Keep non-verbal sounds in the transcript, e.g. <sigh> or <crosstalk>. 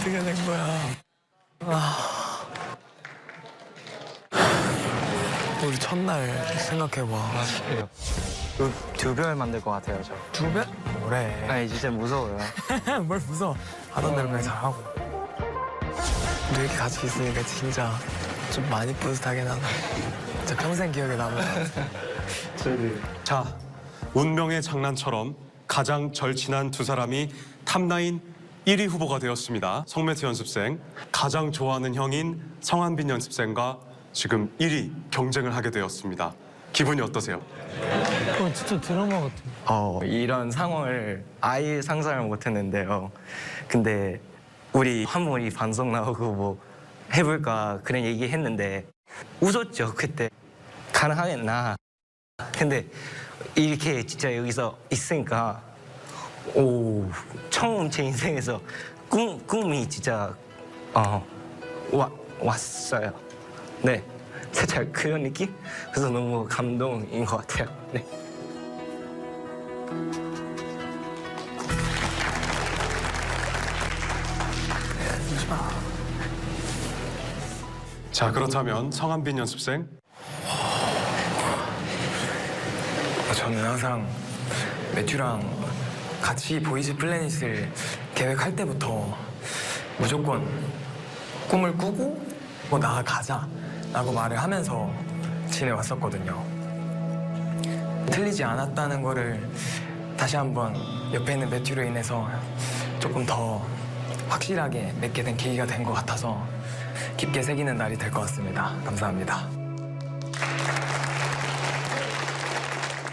어떻게 된 거야? 아. 우리 첫날 생각해봐. 두별 만들 것 같아요 저. 두 배? 뭐래? 아니 진짜 무서워요. <laughs> 뭘 무서워. 하던 대로 그냥 잘하고. 우리 이렇게 같이 있으니까 진짜 좀 많이 뿌듯하긴 하다. 진짜 평생 기억에 남을 것 같아. 자, 운명의 장난처럼 가장 절친한 두 사람이 탑라인 1위 후보가 되었습니다. 성매트 연습생 가장 좋아하는 형인 성한빈 연습생과 지금 1위 경쟁을 하게 되었습니다. 기분이 어떠세요? 진짜 드라마 같아. 어 이런 상황을 아예 상상을 못했는데요. 근데 우리 한번이 방송 나오고 뭐 해볼까 그런 얘기했는데 웃었죠 그때 가능하겠나. 근데 이렇게 진짜 여기서 있으니까 오 처음 제 인생에서 꿈 꿈이 진짜 어 와, 왔어요. 네. 살짝 그런 느낌? 그래서 너무 감동인 것 같아요. 네. 자, 그렇다면 성한빈 연습생 저는 항상 매튜랑 같이 보이즈 플래닛을 계획할 때부터 무조건 꿈을 꾸고 뭐 나아가자 라고 말을 하면서 지내왔었거든요. 틀리지 않았다는 거를 다시 한번 옆에 있는 매튜로 인해서 조금 더 확실하게 맺게 된 계기가 된 것 같아서 깊게 새기는 날이 될 것 같습니다. 감사합니다.